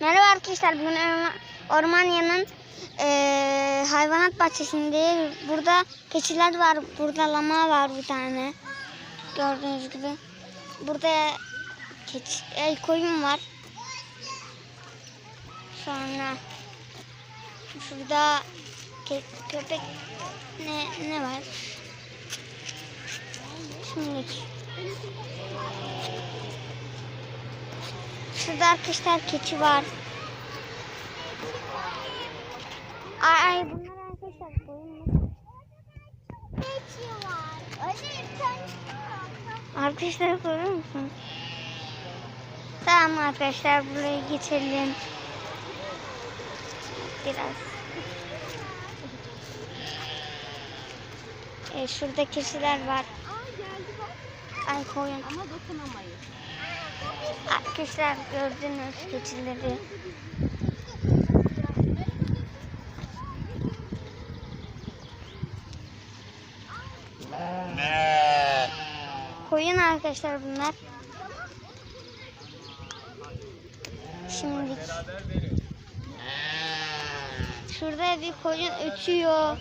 Merhaba arkadaşlar. Bugün Orma- Ormanya'nın eee, hayvanat bahçesinde burada keçiler var. Burada lama var bir tane. Gördüğünüz gibi. Burada keçi, el koyun var. Sonra şurada ke- köpek ne ne var? Şimdi Şurada arkadaşlar keçi var. Ay ay bunlar arkadaşlar koyun mu? Keçi var. Arkadaşlar görüyor musunuz? Tamam arkadaşlar buraya geçelim. Biraz. Ee, şurada keçiler var. Aa geldi bak. Ay koyun. Ama dokunamayız. Arkadaşlar gördünüz keçileri. Koyun arkadaşlar bunlar. Şimdi şurada bir koyun ötüyor.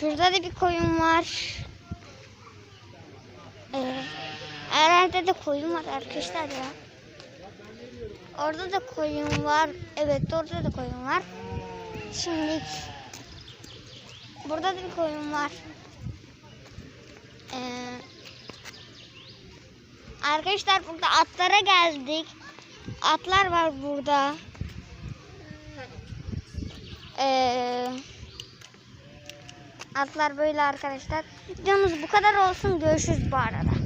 Şurada da bir koyun var. Ee, herhalde de koyun var arkadaşlar ya. Orada da koyun var. Evet orada da koyun var. Şimdi burada da bir koyun var. Ee, arkadaşlar burada atlara geldik. Atlar var burada. Ee, atlar böyle arkadaşlar. Videomuz bu kadar olsun. Görüşürüz bu arada.